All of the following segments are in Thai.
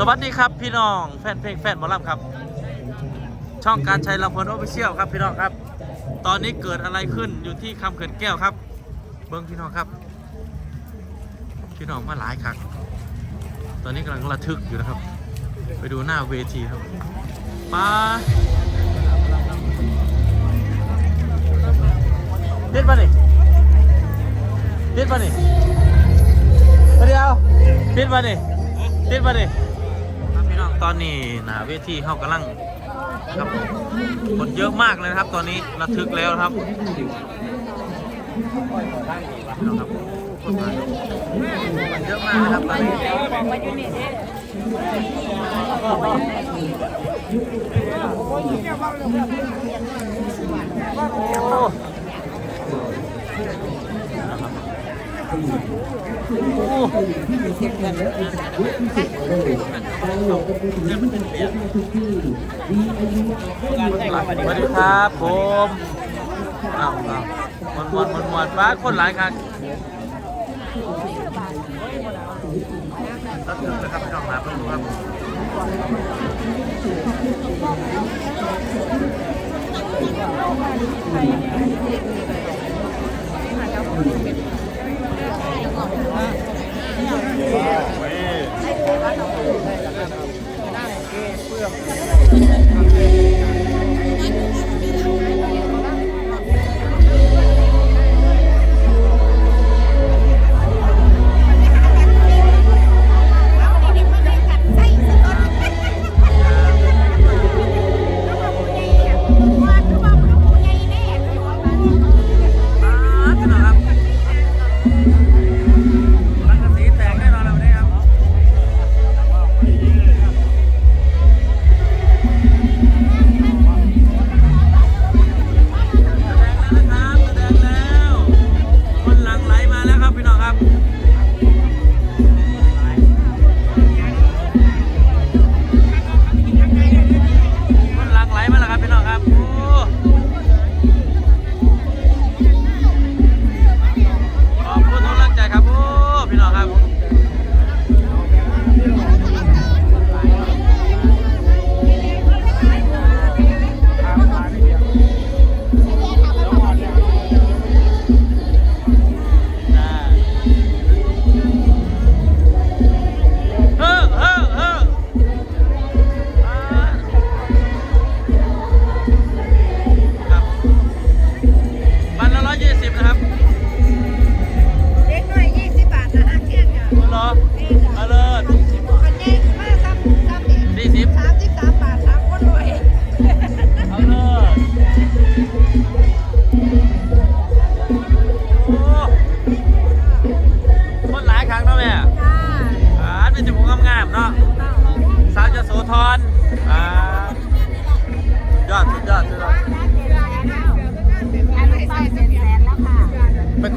สวัสดีครับพี่น้องแฟนเพลงแฟนหมอลำครับ ช่องการใช้ลำพลินโอฟิเชียลครับพี่น้องครับ ตอนนี้เกิดอะไรขึ้นอยู่ที่คำเขื่อนแก้วครับ เบิ้งพี่น้องครับ พี่น้องมาหลายครั้งตอนนี้กำลังระทึกอยู่นะครับ ไปดูหน้าเวทีครับมาเด็ดปะนี่เด็ดปะนี่มาเดียวเด็ดปะนี่เด็ดปะนี่ครับพี่น้อง ตอนนี้หนาเวทีเขากำลังครับคนเยอะมากเลยนะครับ ตอนนี้ระทึกแล้วครับน้องครับคนมาคนเยอะมากครับตอนนี้โอ้ สวัสดีครับผมอ้าวอ้าวมวนมวนมวนมวนฟ้าคนหลายครับรับถึงเลยครับพี่น้องครับเพิ่งรู้ครับ มา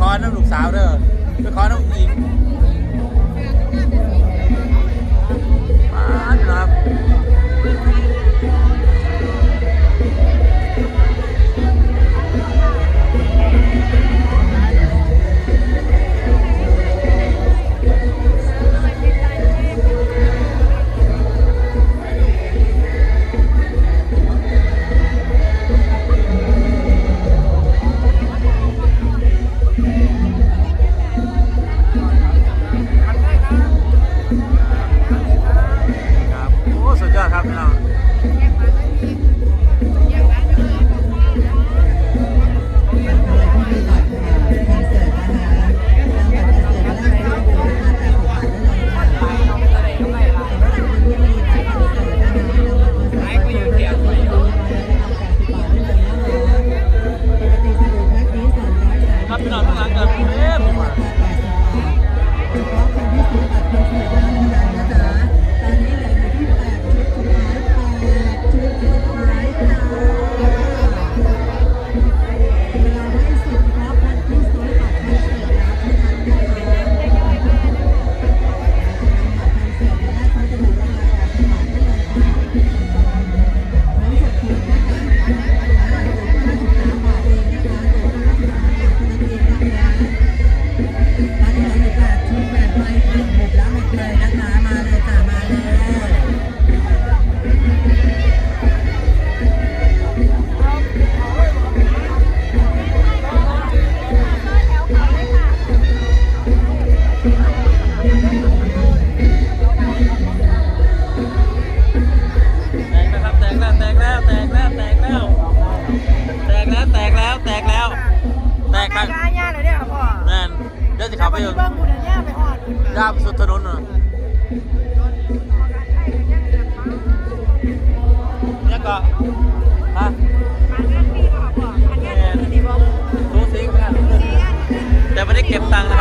ขอน้ำลูกสาวเด้อไปขอน้ำอีก แตกแล้วแตกแล้ว แตกแล้วแตกครับกาย่าเลยเนี่ยพ่อแม่นเดี๋ยวจะขับไปเองเบิ้งบุญย่าไปหอดย่าไปสุดถนนน่ะเนี่ยก็ฮะรู้สิครับแต่ไม่ได้เก็บตังค์นะครับ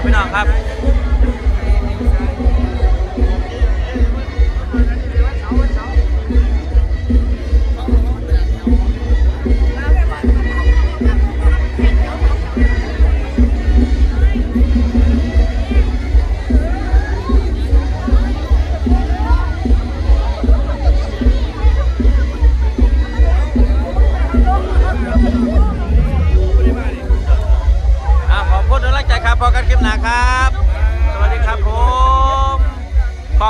ครับพี่น้องครับ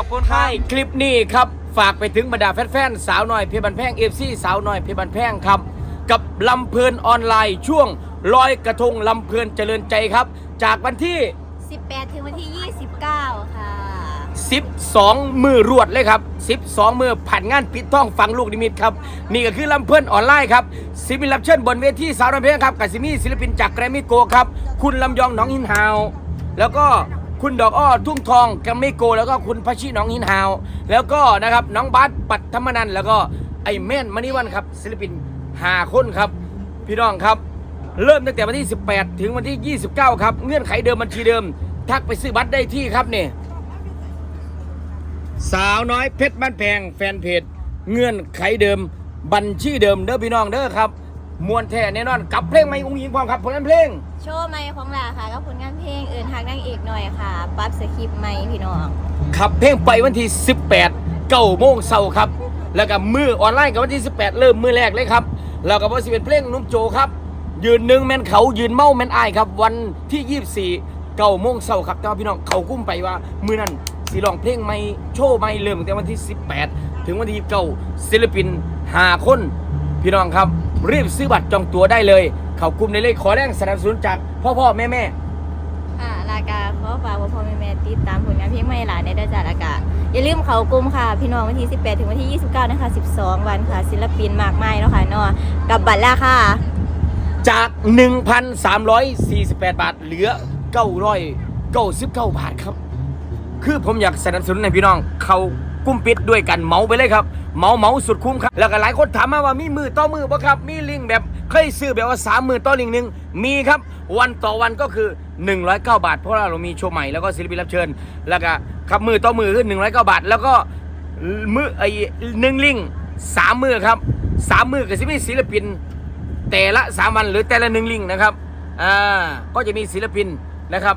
อบคุณครัใช่บคลิปนี้ครับ ฝากไปถึงบรรดาแฟนๆ สาวน้อยเพชรบันแพงเอฟซีสาวน้อยเพชรบันแพงครับ กับลำเพลินออนไลน์ช่วงลอยกระทงลำเพลินเจริญใจครับ จากวันที่ 18 ถึงวันที่ 29 ค่ะ 12 มือรวดเลยครับ 12 มือผ่านงานปิดท้องฟังลูกนิมิตครับ นี่ก็คือลำเพลินออนไลน์ครับศิลปินรับเชิญบนเวทีสาวน้อยเพชรครับกับซิมีศิลปินจากแกรมมี่โกครับ คุณลำยองหน้องหินฮาว แล้วก็ คุณดอกอ้อทุ่งทองแกมมี่โก แล้วก็คุณพัชชีน้องหินฮาว แล้วก็นะครับน้องบาสปัตธรรมนันแล้วก็ไอแม่นมณีวันครับศิลปินหาคนครับ พี่น้องครับ เริ่มตั้งแต่วันที่ 18 ถึงวันที่ 29 ครับ เงื่อนไขเดิมบัญชีเดิม ทักไปซื้อบัตรได้ที่ครับเนี่ยสาวน้อยเพชรบ้านแพงแฟนเพจเงื่อนไขเดิมบัญชีเดิมเด้อพี่น้องเด้อครับ มวนแท้แน่นอนกับเพลงไม่อุ้งยิงความครับผลงานเพลง โชว์ใหม่ของลาค่ะกับผลงานเพลงเอินทางนางเอกหน่อยค่ะปรั๊บสคริปต์ใหม่พี่น้อง ขับเพลงไปวันที่ 18เก้าโมงเช้าครับ แล้วก็มือออนไลน์กับวันที่ 18 เริ่มมือแรกเลยครับ แล้วก็วันสิเป็นเพลงหนุ่มโจครับ ยืนหนึ่งแมนเขายืนเมาแมนอายครับ วันที่ 24เก้าโมงเช้าครับแต่ว่าพี่น้องเขากุ้มไปว่ามือนั้นสีลองเพลงไม่โชว์ไม่เริ่มตั้งแต่วันที่ 18 ถึงวันที่29ศิลปิน5คน พี่น้องครับ รีบซื้อบัตรจองตั๋วได้เลยเขากลุ่มในเลขขอแรงสนับสนุนจากพ่อพ่อแม่แม่ค่ะลากาขอฝากพ่อพ่อแม่แม่ติดตามผลงานเพลงใหม่หลานในด้านจาลากาอย่าลืมเขากลุ่มค่ะ พี่น้องวันที่ 18 ถึงวันที่ 29 นะคะ 12 วันค่ะ ศิลปินมากมายแล้วค่ะเนาะกับบัตรแล้วค่ะ จาก 1,348 บาท เหลือ 999 บาทครับ คือผมอยากสนับสนุนให้พี่น้องเขา กุ้มปิดด้วยกันเมาไปเลยครับเมาเมาสุดคุ้มครับ แล้วก็หลายคนถามมาว่ามีมือต่อมือบ่ครับ มีลิงแบบเคยซื้อแบบว่าสามมือต่อลิงหนึ่งมีครับ วันต่อวันก็คือ 109 บาท เพราะว่าเรามีโชว์ใหม่แล้วก็ศิลปินรับเชิญ แล้วก็ครับมือต่อมือคือ109 บาท แล้วก็มือไอ้หนึ่งลิงสามมือครับสามมือก็จะมีศิลปิน แต่ละสามวันหรือแต่ละหนึ่งลิงนะครับอ่าก็จะมีศิลปินนะครับ